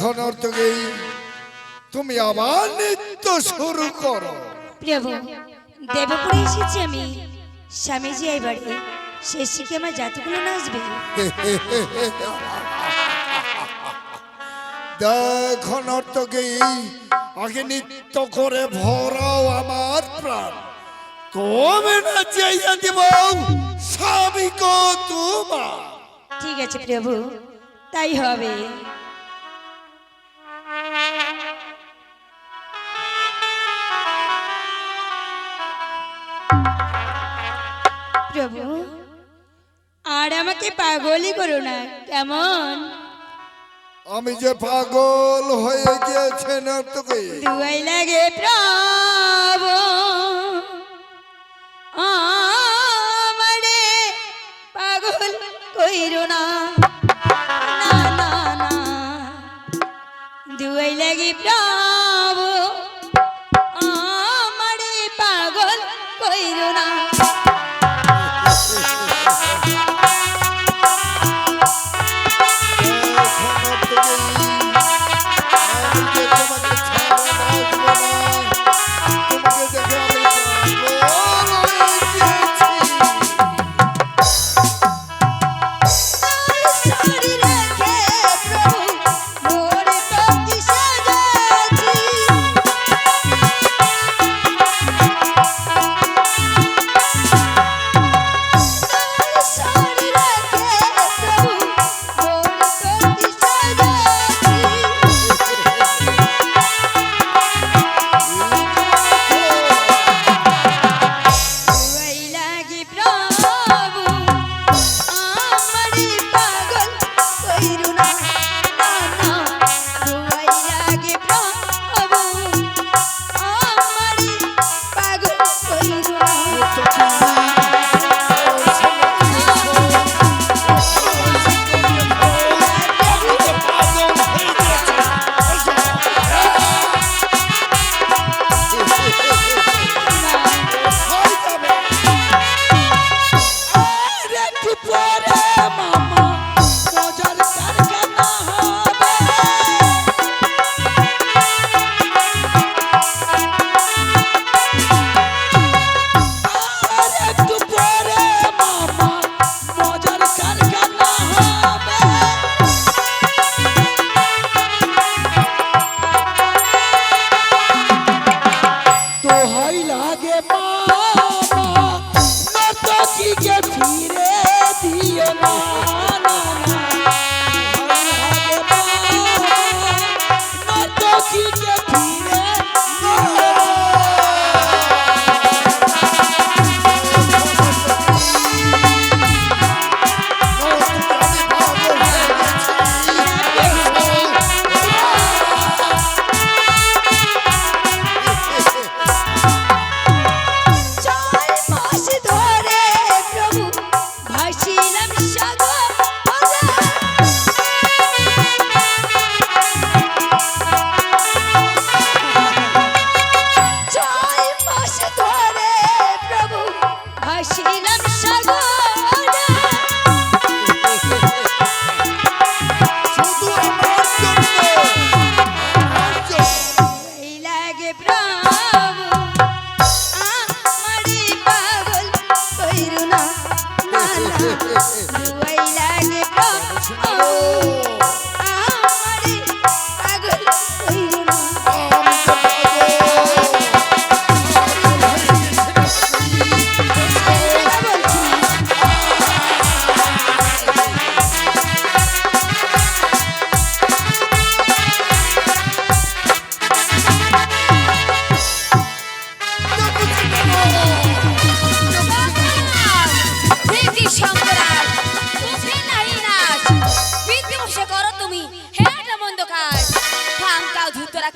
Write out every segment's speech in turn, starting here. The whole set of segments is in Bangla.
এখন অর্থকেই তুমি আবার নৃত্য শুরু করো। প্রভু দেবপুরে এসেছি আমি। স্বামীজি এই বাড়ি শেষ শিখে আমার জাতগুলো নাচবে। দেখো নর্তকী আগে নৃত্য করে ভরাও আমার প্রাণ। তুমি না চাইয়া দিব স্বামীক তোমার। ঠিক আছে প্রভু তাই হবে। প্রভু। আর আমাকে পাগলই করো না কেমন? আমি যে পাগল হয়ে গিয়েছে নর্তকী দুয়াই লাগে প্রভু। আমারে পাগল কইরো না না না। দুয়াই লাগে প্রভু।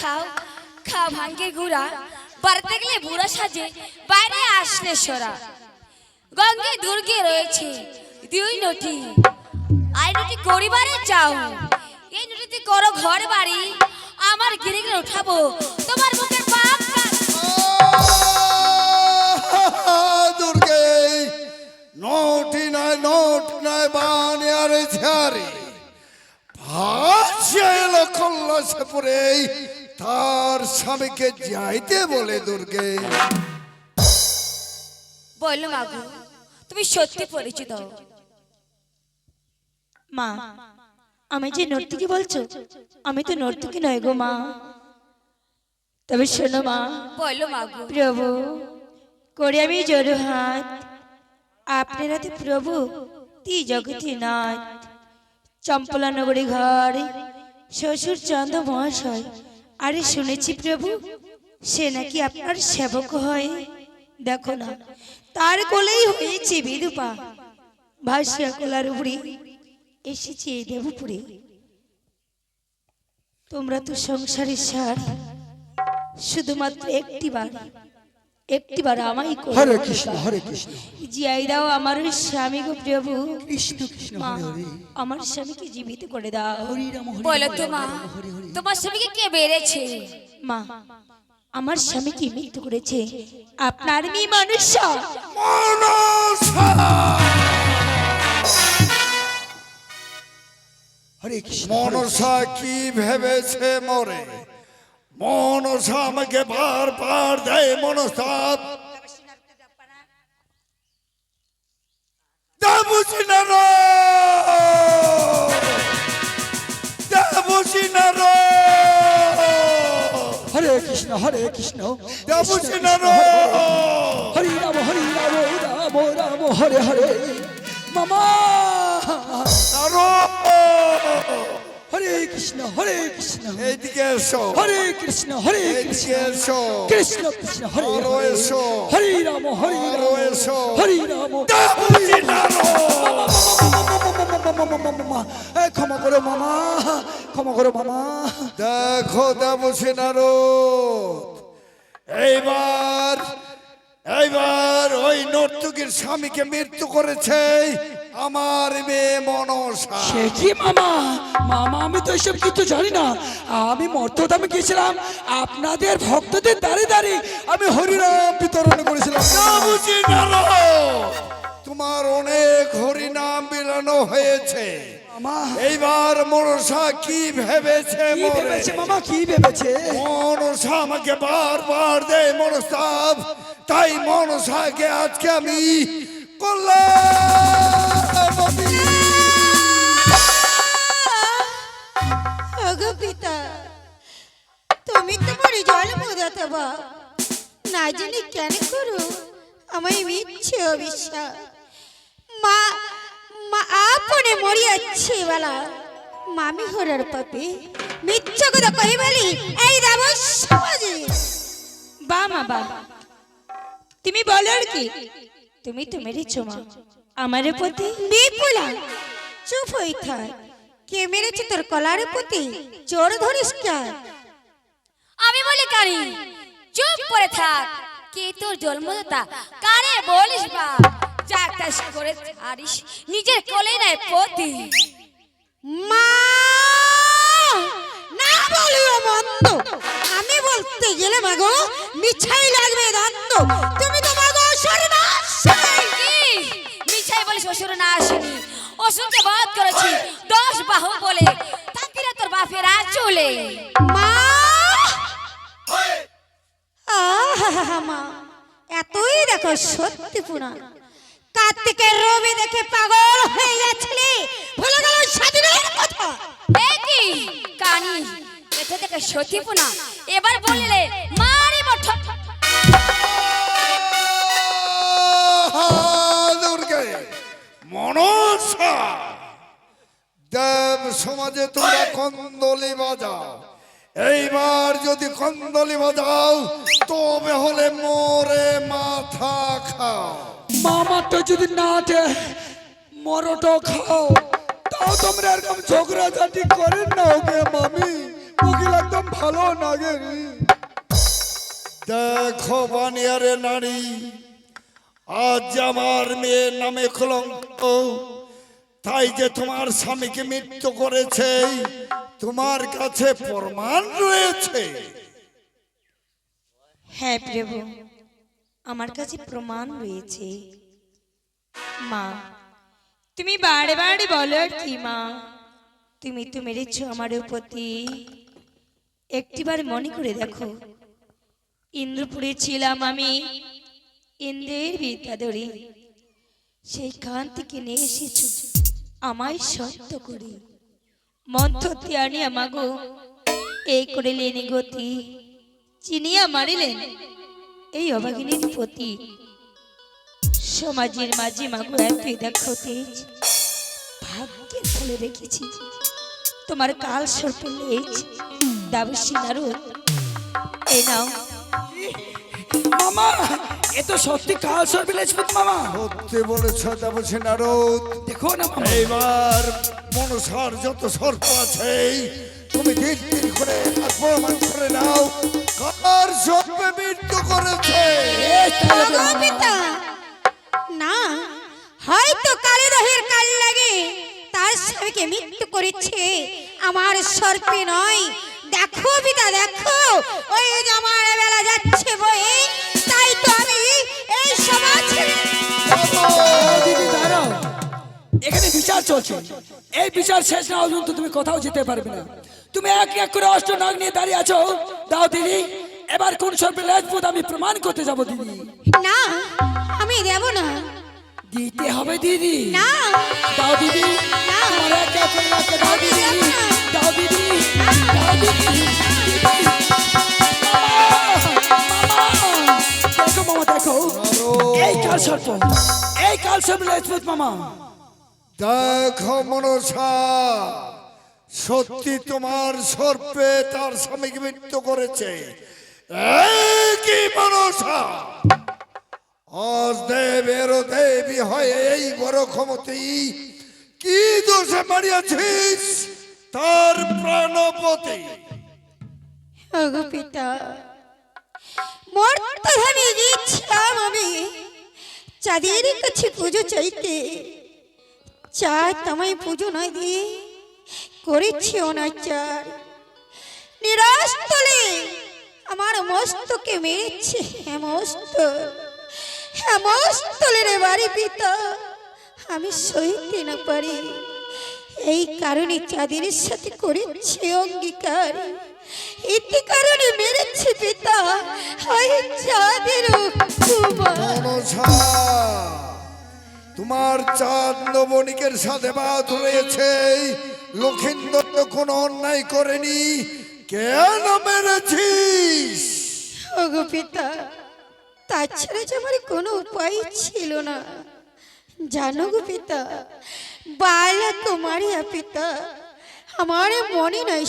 খাও খাও ভাঙ্গের গুড়া। বাড়িতে গেলে বুড়া সাজে, বাইরে আসলে সরা। গঙ্গে দুর্গে রয়েছে দুই নটি আই নটি করিবারে যাও এই নটিতে করো ঘর বাড়ি। আমার গিরে গিরে উঠাবো, তোমার মুখের পাপ দুর্গে, নোটি নয় নোট নয় বানিয়ার ঝারি ভাসিল কল্লাসপুরে তার স্বামীকে যাইতে বলে দুর্গে। বলল মাগু তুমি সত্যি পরিচিত? মা আমি যে নর্তকী বলছো আমি তো নর্তকী নয় গো মা। তবে শোনো মা বলল মাগু প্রভু করে আমি জড়ো হাত আপনারা তো প্রভু তি জগতি নাথ চম্পলা নগরী ঘর শ্বশুর চন্দ্র মহাশয় আরে শুনেছি প্রভু, সে নাকি আপনার সেবক হয়। দেখো না, তার কোলেই হয়েছে বিদুপা ভাসিয়া কোলার উপরে এসেছি এই দেবপুরে। তোমরা তো সংসারের সার, শুধুমাত্র একটি বার। একটি বার আমাই হরে কৃষ্ণ হরে কৃষ্ণ। জিয়াই দাও আমার ওই স্বামী গো প্রভু। কৃষ্ণ কৃষ্ণ মা আমার স্বামীকে জীবিত করে দাও। হরি রাম হরি বলো হরি হরি তোমার স্বামীকে কে বেড়েছে মা আমার স্বামীকে মৃত্যু করেছে। আপনার মেয়ে মানুষ হরে কৃষ্ণ মনসা কি ভেবেছে মরে? মনসা আমাকে বারবার দেয় মনস্তাপ। দেবসিনার দেবসিনার হরে কৃষ্ণ হরে কৃষ্ণ। দেবসিনার হরি রাম হরি রাম রাম রাম হরে হরে। মামা। হরে কৃষ্ণ হরে কৃষ্ণ। এইদিকে এসো। হরে কৃষ্ণ হরে কৃষ্ণ। এসো। কৃষ্ণ কৃষ্ণ হরে হরে। এসো। হরি রাম হরি রাম। এসো। হরি রাম। ক্ষমা করো মামা ক্ষমা করো মামা। দেখো দেবসেনার এইবার এইবার ওই নর্তকীর স্বামীকে মৃত্যু করেছে। আমার মেয়ে মনসা। সে কি মামা? মামা আমি তো এসব কিছু জানি না। আমি মর্তদামে গিয়েছিলাম আপনাদের ভক্তদের দাঁড়িয়ে দাঁড়িয়ে আমি হরিনাম বিতরণ করেছিলাম। দেবসেনার তোমার অনেক হরিনাম বিলানো হয়েছে। মামা। এইবার মনসা কি ভেবেছে ভেবেছে মামা? কি ভেবেছে? মনসা আমাকে বারবার দেয় মনস্তাপ। তাই মনসাকে আজকে আমি কল্যাণ ওগো তুমি তো বড়ি জল মোদাতে বা না কেন করো, আমায় মিচ্ছে অবিশ্বাস। মা মা আপনে মরিয়াচ্ছে বেলা। মামি হরার পাপে মিথ্যা কথা কই বলি, এই বা মা বা তুমি বলো আর কি। তুমি তো মেরেছো, মা। আমার প্রতি বিপুলা চুপ হই থাক। কে মেরেছে তোর কলার প্রতি? জোর ধরিস কেন? আমি বলি কারি চুপ করে থাক। কে তোর জন্মদাতা? কারে বলিস বা? যা কাজ করে ছাড়িস নিজের কোলে নাই পতি মা! না বলিও মন্দ। আমি বলতে গেলে মাগো মিছাই লাগবে দন্দ তুমি তো বলিস না আসেনি। অসুরকে বাদ করেছি, দশ বাহু বলে। তাকিরা তোর বাপের চলে। মা! এতই দেখো সত্যি কার্তিকের রবি দেখে পাগল হয়ে গেছিলে। ভুলে গেল স্বাধীনের কথা। কানি? সতীপুনা এবার বললে মারি দুর্গে মনসা। দেব সমাজে তোমরা কন্দলি বাজাও। এইবার যদি কন্দলি বাজাও তবে হলে মোরে মাথা খাও। মামাটা যদি না দে মরটো খাও। তাও তোমরা এরকম ঝগড়াঝাটি করেন না ওকে মামি। উকিল একদম ভালো লাগে। দেখো বানিয়ারে নারী আজ আমার মেয়ের নামে কলঙ্ক তাই যে তোমার স্বামীকে মৃত্যু করেছে, তোমার কাছে প্রমাণ রয়েছে। হ্যাঁ প্রভু, আমার কাছে প্রমাণ রয়েছে। মা, তুমি বারে বারে বলো আর কি, মা। তুমি তো মেরেছ আমার প্রতি একটিবার মনে করে দেখো। ইন্দ্রপুরে ছিলাম আমি। ইন্দ্রের বিদ্যাধরী, সেইখান থেকে নিয়ে এসেছ, আমায় সত্য করে। মন্থতে আনিয়া মাগো এই করিলেন গতি চিনিয়া মারিলেন এই অভাগিনীর প্রতি সমাজের মাঝে মাগো একই দেখো তেজ ভাগ্যের ফলে রেখেছি। তোমার কাল সর্পের লেজ, দাবসী নারদ এই নাও। মামা! এ তো সত্যি কাল সর্বে লেজপুত মামা। সত্যি বলেছ দেবসী নারদ। দেখো না মামা। এইবার মনসার যত সর্প আছে তুমি ধীর ধীর করে প্রমাণ করে নাও। কার সর্পে মৃত্যু করেছে? এই পিতা না হয়তো কালিদহের কাল লাগে তার স্বামীকে মৃত্যু করেছে। আমার সর্পে নয় দেখো পিতা দেখো। ওই যে আমার বেলা যাচ্ছে বই। তাই তো আমি এই সমাজ এখানে বিচার চলছে। এই বিচার শেষ না পর্যন্ত তুমি কোথাও যেতে পারবে না। তুমি এক এক করে অষ্ট নাগ নিয়ে দাঁড়িয়ে আছো। দাও দিদি এবার কোন সর্বে লেজপুত আমি প্রমাণ করতে যাব দিদি। না আমি দেব না। দিতে হবে দিদি। না। দাও দিদি। না। আমার এক এক দাও দিদি। দাও দিদি। দাও দিদি। দিদি। মামা, মামা, দেখো মামা দেখো। এই কাল সর্প এই কাল সর্প লেজপুত মামা। দেখো মনসা সত্যি তোমার সর্পে তার স্বামীকে মৃত্যু করেছে। এই কি মনসা? আজ দেবের দেবী হয় এই বড় ক্ষমতি। কি দোষে মারিয়াছিস? তার প্রাণপতি। পিতা, মর্তধামে গিয়েছিলাম আমি। চাঁদের কাছে পুজো চাইতে। চা তোমায় পুজো নয় দিয়ে করেছি অনাচার। নিরাশ তলে আমার মস্তকে মেরেছে হেমস্ত। হেমস্তলের বাড়ি পিতা। আমি সইতে না পারি। এই কারণে চাঁদের সাথে করেছে অঙ্গীকার। এতে কারণে মেরেছে পিতা। ওই চাঁদের তোমার চাঁদ নবনিকের সাথে বাদ রয়েছে। লক্ষিন্দর তো কোনো অন্যায় করেনি। কেন মেরেছিস? ওগো তাছাড়া যে আমার কোনো উপায় ছিল না। জানো গো পিতা বালা কুমারিয়া পিতা, আমার মনে নয়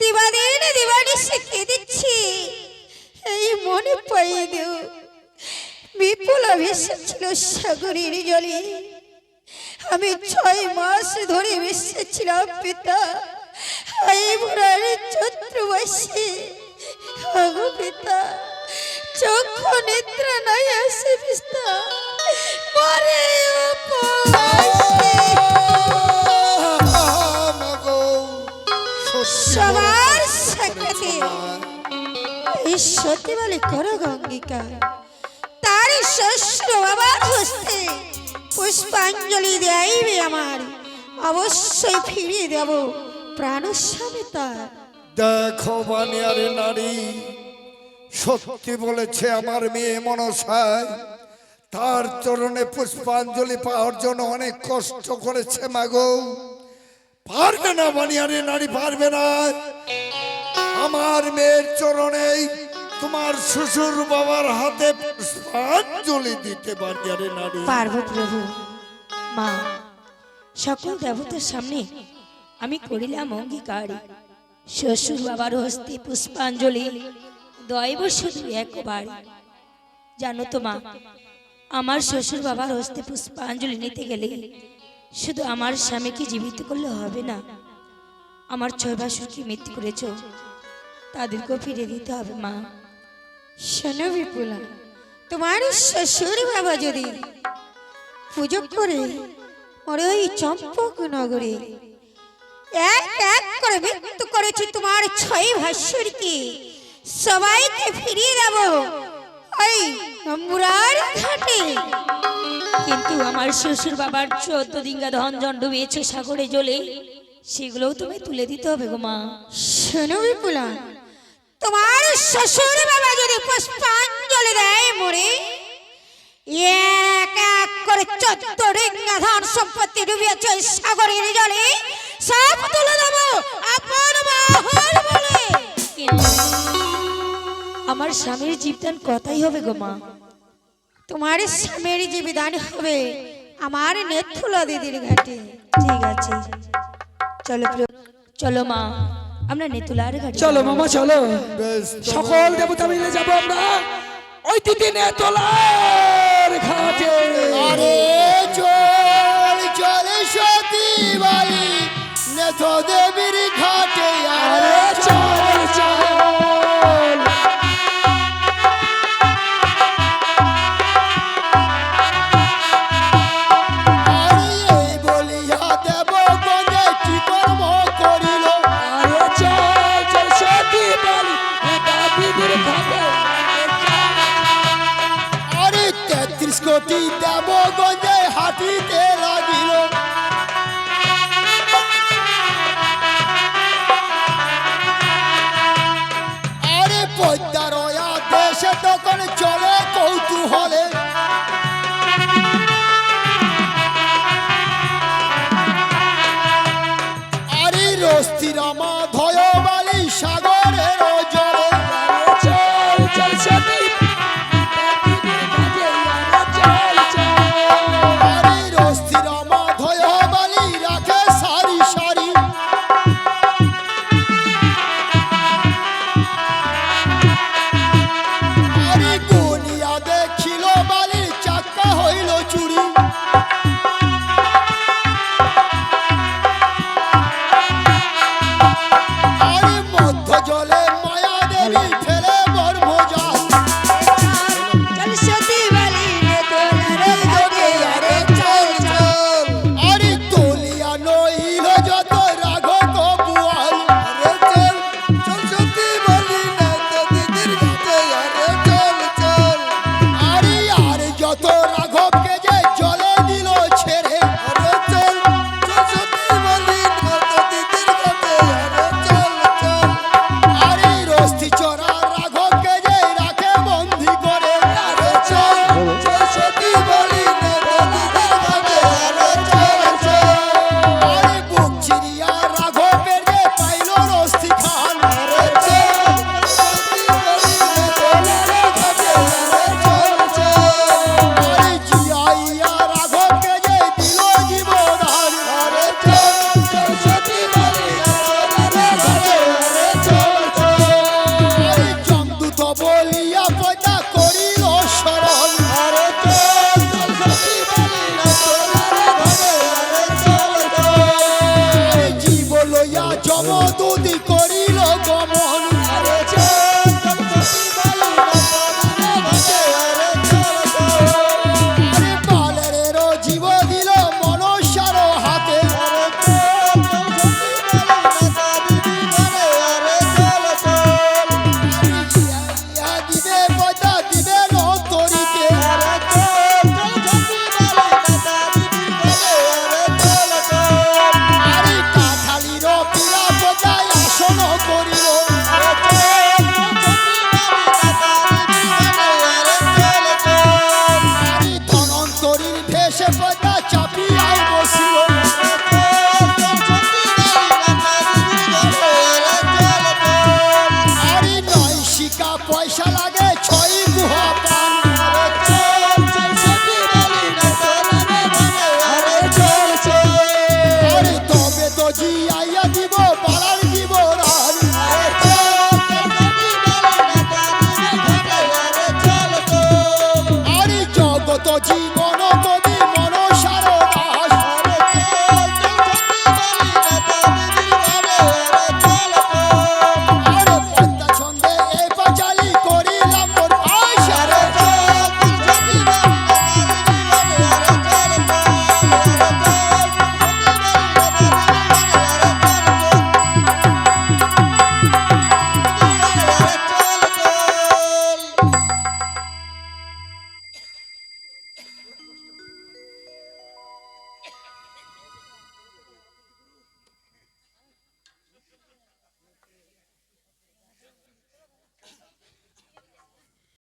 দিবাদিন দিবানি শিখিয়ে দিচ্ছি, এই মনে পাইয়ে দেও বিপুল ভেসেছিল সাগরের জলে। আমি ছয় মাস ধরে ভেসেছিলাম পিতা এই বুড়ার চন্দ্রবাসী আগো পিতা। চক্ষু নিদ্রা নাই আসে মাগো, সত্যি সবার সাক্ষাতে। এই সত্যি বলে করো অঙ্গীকার তার শ্বশুর বাবার হস্তে পুষ্পাঞ্জলি দেয়াইবে আমার। অবশ্যই ফিরিয়ে দেব প্রাণ তার। দেখো বানিয়ারে নারী সত্যি বলেছে আমার মেয়ে মনসায়। তার চরণে পুষ্পাঞ্জলি পাওয়ার জন্য অনেক কষ্ট করেছে মাগো। পারবে না বানিয়ারে নারী, পারবে না। আমার মেয়ের চরণেই তোমার শ্বশুর বাবার হাতে পুষ্পাঞ্জলি দিতে বানিয়ারে নারী। পারব প্রভু মা, সকল দেবতার সামনে আমি করিলাম অঙ্গীকার। শ্বশুর বাবার হস্তে পুষ্পাঞ্জলি দৈব শুধু একবার। জানো তো মা, আমার শ্বশুর বাবার হস্তে পুষ্পাঞ্জলি নিতে গেলে শুধু আমার স্বামীকে জীবিত করলে হবে না। আমার ছয় বাসুরকে মৃত্যু করেছ, তাদেরকেও ফিরে দিতে হবে মা। শোনো বিপুলা, তোমার শ্বশুর বাবা যদি পুজো করে ওর ওই চম্পক নগরে এক এক করে মৃত্যু করেছি তোমার ছয় ভাস্বরকে সবাইকে ফিরিয়ে দেব। ওই মুরার ঘাটে। কিন্তু আমার শ্বশুর বাবার চোদ্দ দিঙ্গা ধন জন ডুবিয়েছে সাগরে জলে সেগুলোও তুমি তুলে দিতে হবে গো মা। শোনো বিপুলা তোমার শ্বশুর বাবা যদি পুষ্পাঞ্জলি দেয় মরে এক এক করে চোদ্দ রিঙ্গা ধন সম্পত্তি ডুবিয়েছে সাগরের জলে সব তুলে দেবো। আপন বাহর বলে। কিন্তু আমার স্বামীর জীবদান কথাই হবে গো মা। তোমার স্বামীর যে বিধান হবে আমার নেথুলা দিদির ঘাটে। ঠিক আছে। চলো প্রিয় চলো মা আমরা নেতুলার ঘাটে চলো মামা চলো। সকল দেবতা মিলে যাব আমরা। ওই দিদিনে তোলার ঘাটে। আরে চল চল সতী বাড়ি নেথ দেশে তখন চলে কৌতূহলে।